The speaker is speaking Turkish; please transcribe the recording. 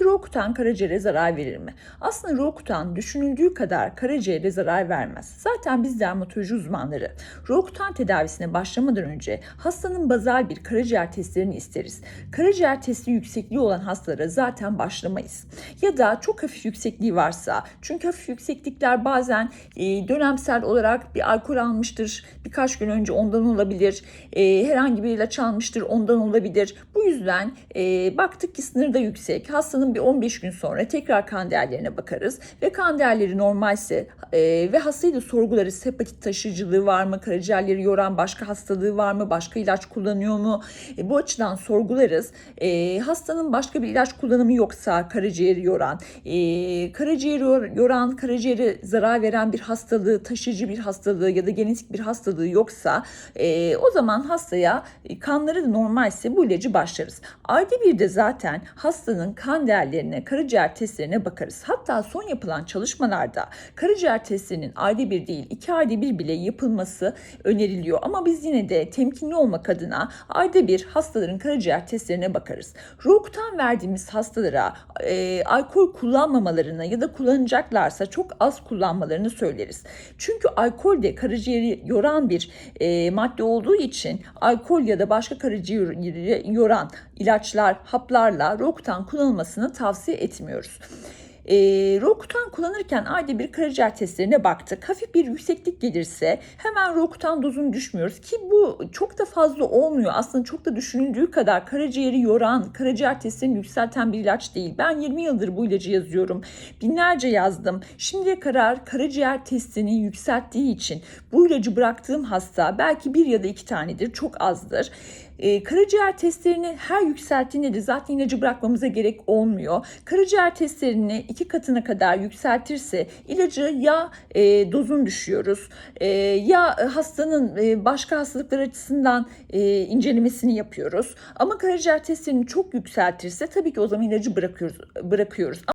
Peki Rokutan karaciğere zarar verir mi? Aslında Rokutan düşünüldüğü kadar karaciğere zarar vermez. Zaten biz dermatoloji uzmanları Rokutan tedavisine başlamadan önce hastanın bazal bir karaciğer testlerini isteriz. Karaciğer testi yüksekliği olan hastalara zaten başlamayız. Ya da çok hafif yüksekliği varsa çünkü hafif yükseklikler bazen e, dönemsel olarak bir alkol almıştır, birkaç gün önce ondan olabilir, e, herhangi bir ilaç almıştır ondan olabilir. Bu yüzden e, baktık ki sınırda yüksek. Hastanın bir 15 gün sonra tekrar kan değerlerine bakarız ve kan değerleri normalse e, ve hastayı da sorgularız. Hepatit taşıyıcılığı var mı? Karaciğerleri yoran başka hastalığı var mı? Başka ilaç kullanıyor mu? E, bu açıdan sorgularız. E, hastanın başka bir ilaç kullanımı yoksa karaciğeri yoran, e, karaciğeri yor- yoran, karaciğere zarar veren bir hastalığı, taşıyıcı bir hastalığı ya da genetik bir hastalığı yoksa e, o zaman hastaya e, kanları normalse bu ilacı başlarız. Ayda bir de zaten hastanın kan değerlerine, karaciğer testlerine bakarız. Hatta son yapılan çalışmalarda karaciğer testlerinin ayda bir değil iki ayda bir bile yapılması öneriliyor. Ama biz yine de temkinli olmak adına ayda bir hastaların karaciğer testlerine bakarız. Rokutan verdiğimiz hastalara e, alkol kullanmamalarını ya da kullanacaklarsa çok az kullanmalarını söyleriz. Çünkü alkol de karaciğeri yoran bir e, madde olduğu için alkol ya da başka karaciğeri yoran ilaçlar, haplarla Rokutan kullanılmasını tavsiye etmiyoruz. E, Rokutan kullanırken ayda bir karaciğer testlerine baktık. Hafif bir yükseklik gelirse hemen Rokutan dozunu düşmüyoruz ki bu çok da fazla olmuyor. Aslında çok da düşünüldüğü kadar karaciğeri yoran, karaciğer testlerini yükselten bir ilaç değil. Ben 20 yıldır bu ilacı yazıyorum. Binlerce yazdım. Şimdiye kadar karaciğer testini yükselttiği için bu ilacı bıraktığım hasta belki bir ya da iki tanedir. Çok azdır. E, karaciğer testlerini her yükselttiğinde de zaten ilacı bırakmamıza gerek olmuyor. Karaciğer testlerini iki katına kadar yükseltirse ilacı ya e, dozunu düşüyoruz e, ya hastanın e, başka hastalıklar açısından e, incelemesini yapıyoruz. Ama karaciğer testlerini çok yükseltirse tabii ki o zaman ilacı bırakıyoruz. bırakıyoruz.